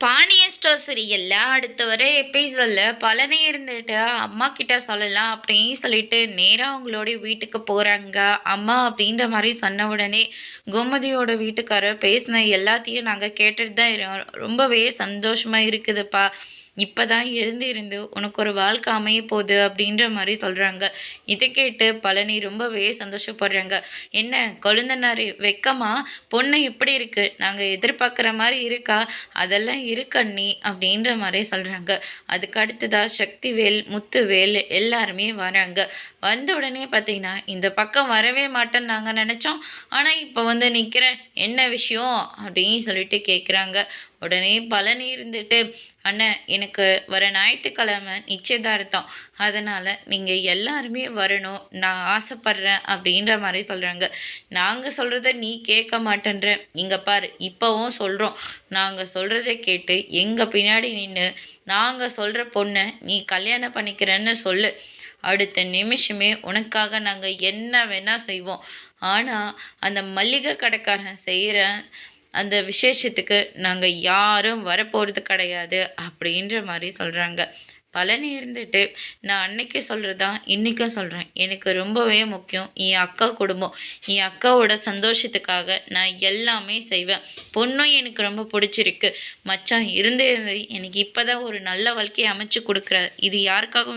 Pandian store சீரியல்ல அடுத்த வர எபிசோடில் பழனி இருந்துட்டு அம்மா கிட்ட சொல்லலாம் அப்படின்னு சொல்லிட்டு நேராக அவங்களோட வீட்டுக்கு போகிறாங்க அம்மா அப்படின்ற மாதிரி சொன்ன உடனே கோமதியோட வீட்டுக்காரர் பேசின எல்லாத்தையும் நாங்கள் கேட்டுட்டு தான் இருக்கோம் ரொம்பவே சந்தோஷமாக இருக்குதுப்பா. இப்போ தான் இருந்து இருந்து உனக்கு ஒரு வாழ்க்கை அமைய போகுது அப்படின்ற மாதிரி சொல்கிறாங்க இதை கேட்டு பழனி ரொம்பவே சந்தோஷப்படுறாங்க. என்ன கொழுந்தனார் வெக்கமா? பொண்ணு இப்படி இருக்கு. நாங்கள் எதிர்பார்க்குற மாதிரி இருக்கா? அதெல்லாம் இருக்கண்ணி அப்படின்ற மாதிரி சொல்கிறாங்க அதுக்கு அடுத்ததாக சக்திவேல் முத்துவேல் எல்லாருமே வராங்க. வந்த உடனே பார்த்தீங்கன்னா இந்த பக்கம் வரவே மாட்டேன்னு நாங்கள் நினச்சோம். ஆனால் இப்போ வந்து நிற்கிறேன் என்ன விஷயம் அப்படின்னு சொல்லிட்டு கேட்குறாங்க உடனே பழனி இருந்துட்டு அண்ணன் எனக்கு வர ஞாயிற்றுக்கிழமை நிச்சயதார்த்தம். அதனால் நீங்கள் எல்லாருமே வரணும். நான் ஆசைப்பட்றேன் அப்படின்ற மாதிரி சொல்கிறாங்க நாங்கள் சொல்கிறத நீ கேட்க மாட்டேன்ற. இங்கே பாரு இப்போவும் சொல்கிறோம் நாங்கள் சொல்கிறத கேட்டு எங்கள் பின்னாடி நின்று நாங்கள் சொல்கிற பொண்ணை நீ கல்யாணம் பண்ணிக்கிறேன்னு சொல்லு. அடுத்த நிமிஷமே உனக்காக நாங்கள் என்ன வேணால் செய்வோம். ஆனால் அந்த மல்லிகை கடைக்காரன் செய்கிற அந்த விசேஷத்துக்கு நாங்கள் யாரும் வரப்போகிறது கிடையாது அப்படின்ற மாதிரி சொல்கிறாங்க பழனி இருந்துட்டு நான் அன்னைக்கு சொல்கிறதா இன்றைக்கும் சொல்கிறேன் எனக்கு ரொம்பவே முக்கியம். என் அக்கா குடும்பம். என் அக்காவோட சந்தோஷத்துக்காக நான் எல்லாமே செய்வேன். பொண்ணும் எனக்கு ரொம்ப பிடிச்சிருக்கு. மச்சான் இருந்து எனக்கு இப்போ தான் ஒரு நல்ல வாழ்க்கையை அமைச்சு கொடுக்குற இது யாருக்காகவும்